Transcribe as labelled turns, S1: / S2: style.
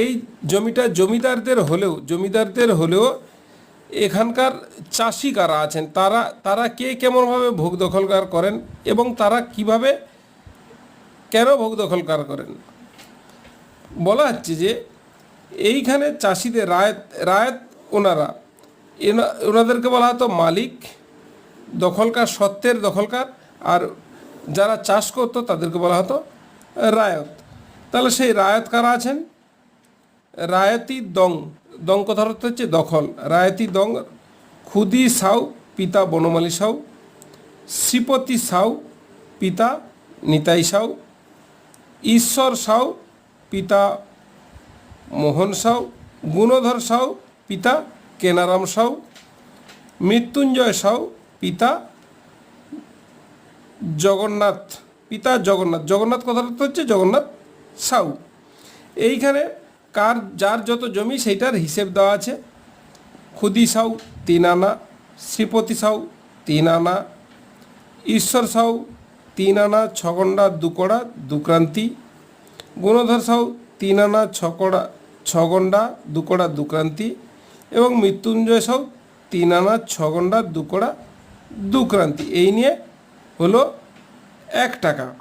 S1: এই জমিটা জমিদারদের হলেও জমিদারদের হলেও এখানকার চাষি কারা আছেন, তারা তারা কে কেমনভাবে ভোগ দখলকার করেন এবং তারা কীভাবে কেন ভোগ দখলকার করেন? বলা হচ্ছে যে এইখানে চাষিদের রায়ত রায়ত ওনারা। ওনাদেরকে বলা হতো মালিক, দখলকার সত্ত্বের দখলকার, আর যারা চাষ করতো তাদেরকে বলা হতো রায়ত। তাহলে সেই রায়ত কারা আছেন? রায়তি দং দং কথার অর্থ হচ্ছে দখল। রায়তি দং, খুদি সাউ, পিতা বনমালী সাউ, শ্রীপতি সাউ, পিতা নিতাই সাউ, ঈশ্বর সাউ, পিতা মোহন সাউ, গুণধর সাউ, পিতা কেনারাম সাউ, মৃত্যুঞ্জয় সাউ, পিতা জগন্নাথ পিতা জগন্নাথ। জগন্নাথ অর্থ হচ্ছে জগন্নাথ সাউ। এইখানে কার, যার যত জমি, সেইটার হিসেব দেওয়া আছে। খুদি সাউ, তিন আনা। শ্রীপতি সাউ, তিন আনা। ঈশ্বর সাউ, তিন আনা, ছগন্ডা, দুকড়া, দুক্রান্তি। গুণধর সাউ, তিন আনা, ছকড়া, ছগন্ডা, দুকড়া, দুক্রান্তি। এবং মৃত্যুঞ্জয় সাউ, তিন আনা, ছগন্ডা, দুকড়া, দুক্রান্তি। এই নিয়ে হলো এক টাকা।